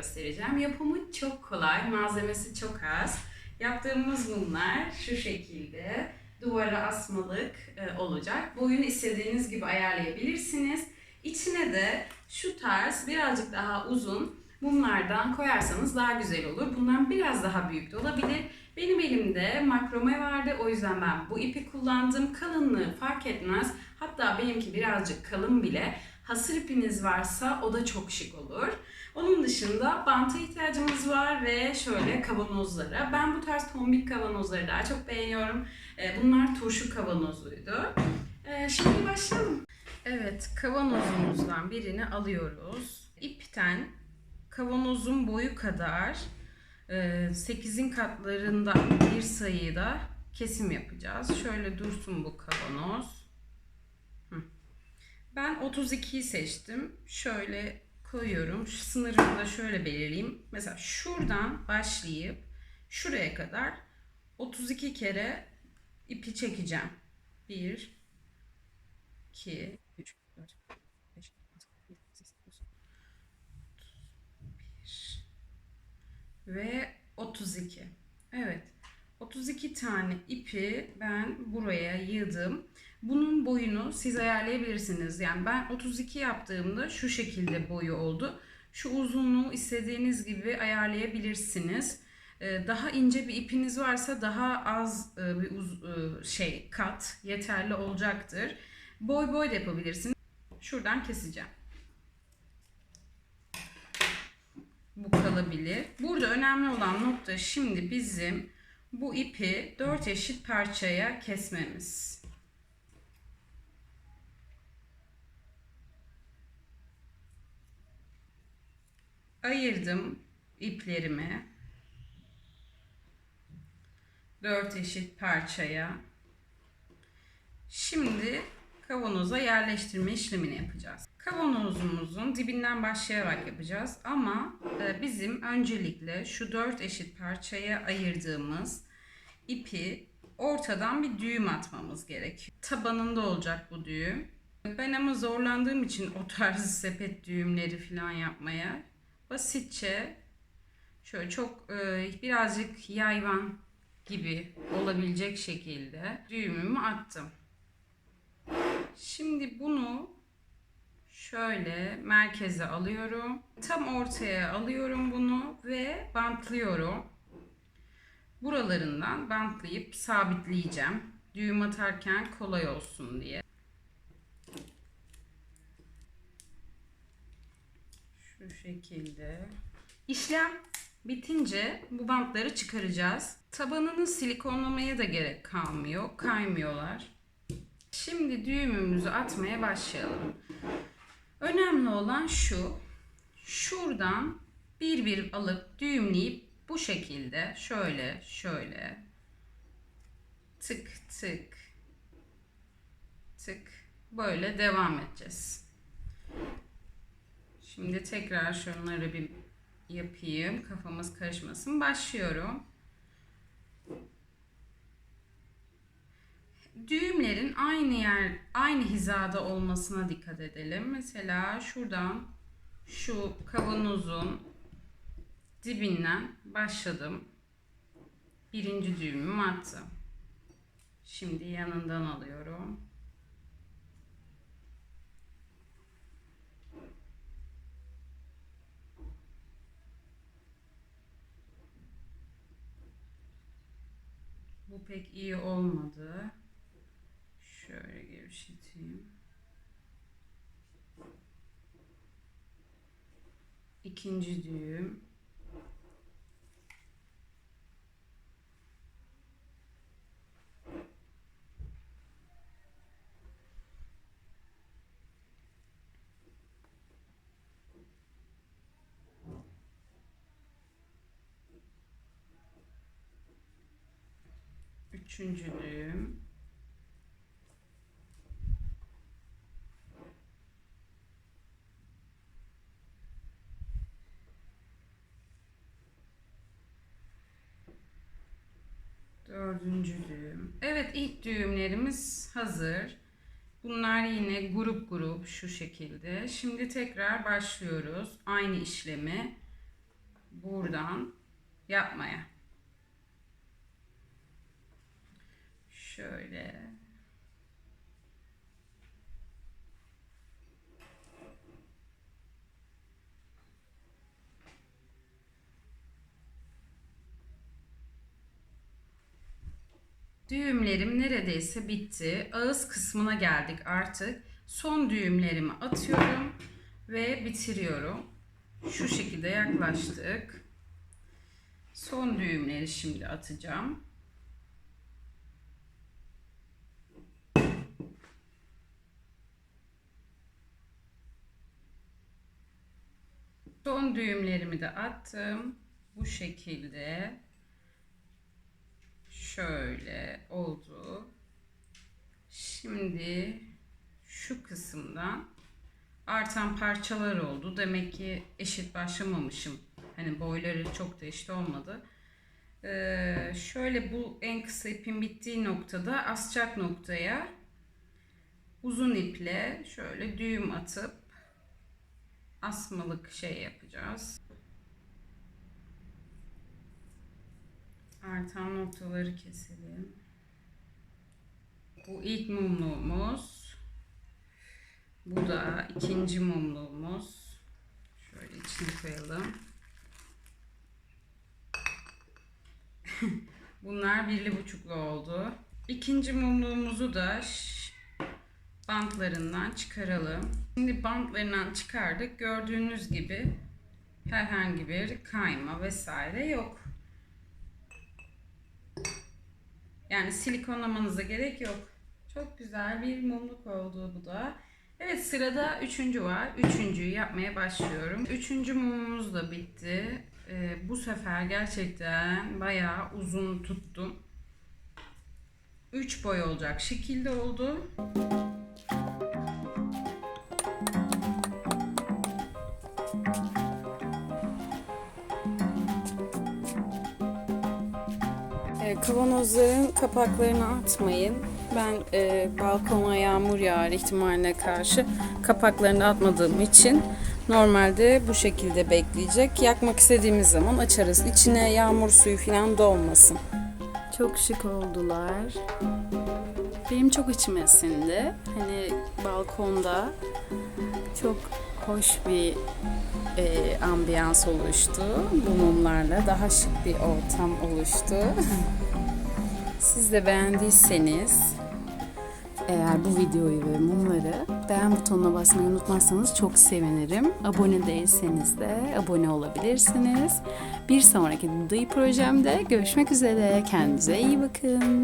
göstereceğim. Yapımı çok kolay, malzemesi çok az. Yaptığımız bunlar şu şekilde duvara asmalık e, olacak. Boyunu istediğiniz gibi ayarlayabilirsiniz. İçine de şu tarz birazcık daha uzun mumlardan koyarsanız daha güzel olur. Bundan biraz daha büyük de olabilir. Benim elimde makrome vardı o yüzden ben bu ipi kullandım. Kalınlığı fark etmez. Hatta benimki birazcık kalın bile. Hasır ipiniz varsa o da çok şık olur. Onun dışında banta ihtiyacımız var ve şöyle kavanozlara. Ben bu tarz tombik kavanozları daha çok beğeniyorum. Ee, Bunlar turşu kavanozuydu. Ee, Şimdi başlayalım. Evet, kavanozumuzdan birini alıyoruz. İpten kavanozun boyu kadar 8'in katlarında bir sayıda kesim yapacağız. Şöyle dursun bu kavanoz. Ben 32'yi seçtim. Şöyle koyuyorum. Şu sınırımı da şöyle belirleyeyim. Mesela şuradan başlayıp şuraya kadar 32 kere ipi çekeceğim. 1 2 3 4 5 6 7 8 9 31 ve 32. Evet. 32 tane ipi ben buraya yığdım. Bunun boyunu siz ayarlayabilirsiniz. Yani ben 32 yaptığımda şu şekilde boyu oldu. Şu uzunluğu istediğiniz gibi ayarlayabilirsiniz. Ee, Daha ince bir ipiniz varsa daha az e, bir uz- e, şey kat yeterli olacaktır. Boy boy da yapabilirsiniz. Şuradan keseceğim. bu kalabilir. Burada önemli olan nokta şimdi bizim bu ipi dört eşit parçaya kesmemiz. Ayırdım iplerimi dört eşit parçaya. Şimdi kavanoza yerleştirme işlemini yapacağız. Kavanozumuzun dibinden başlayarak yapacağız ama e, bizim öncelikle şu dört eşit parçaya ayırdığımız ipi ortadan bir düğüm atmamız gerekiyor. Tabanında olacak bu düğüm. Ben ama zorlandığım için o tarz sepet düğümleri falan yapmaya basitçe şöyle çok e, birazcık yayvan gibi olabilecek şekilde düğümümü attım. Şimdi bunu şöyle merkeze alıyorum. Tam ortaya alıyorum bunu ve bantlıyorum. Buralarından bantlayıp sabitleyeceğim. Düğüm atarken kolay olsun diye. Şu şekilde. İşlem bitince bu bantları çıkaracağız. Tabanını silikonlamaya da gerek kalmıyor. Kaymıyorlar. Şimdi düğümümüzü atmaya başlayalım. Önemli olan şu. Şuradan bir bir alıp düğümleyip bu şekilde şöyle şöyle tık tık tık böyle devam edeceğiz. Şimdi tekrar şunları bir yapayım. Kafamız karışmasın. Başlıyorum. Düğümlerin aynı yer, aynı hizada olmasına dikkat edelim. Mesela şuradan şu kavanozun dibinden başladım. Birinci düğümümü attım. Şimdi yanından alıyorum. Bu pek iyi olmadı. Şöyle gevşeteyim. İkinci düğüm. Üçüncü düğüm. Dördüncü düğüm. Evet ilk düğümlerimiz hazır. Bunlar yine grup grup şu şekilde. Şimdi tekrar başlıyoruz. Aynı işlemi buradan yapmaya. Şöyle. Düğümlerim neredeyse bitti. Ağız kısmına geldik artık. Son düğümlerimi atıyorum ve bitiriyorum. Şu şekilde yaklaştık. Son düğümleri şimdi atacağım. Son düğümlerimi de attım. Bu şekilde şöyle oldu. Şimdi şu kısımdan artan parçalar oldu. Demek ki eşit başlamamışım. Hani boyları çok da eşit olmadı. Ee, şöyle bu en kısa ipin bittiği noktada asacak noktaya uzun iple şöyle düğüm atıp asmalık şey yapacağız. Artan noktaları keselim. Bu ilk mumluğumuz. Bu da ikinci mumluğumuz. Şöyle içine koyalım. Bunlar birli buçuklu oldu. İkinci mumluğumuzu da bantlarından çıkaralım. Şimdi bantlarından çıkardık. Gördüğünüz gibi herhangi bir kayma vesaire yok. Yani silikonlamanıza gerek yok. Çok güzel bir mumluk oldu bu da. Evet sırada üçüncü var. Üçüncüyü yapmaya başlıyorum. Üçüncü mumumuz da bitti. Ee, bu sefer gerçekten bayağı uzun tuttum. Üç boy olacak şekilde oldu. E, kavanozların kapaklarını atmayın. Ben e, balkona yağmur yağar ihtimaline karşı kapaklarını atmadığım için normalde bu şekilde bekleyecek. Yakmak istediğimiz zaman açarız. İçine yağmur suyu falan dolmasın. Çok şık oldular. Benim çok içime sindi. Hani balkonda çok hoş bir e, ambiyans oluştu. Bu daha şık bir ortam oluştu. Siz de beğendiyseniz eğer bu videoyu ve mumları beğen butonuna basmayı unutmazsanız çok sevinirim. Abone değilseniz de abone olabilirsiniz. Bir sonraki Dayı projemde görüşmek üzere. Kendinize iyi bakın.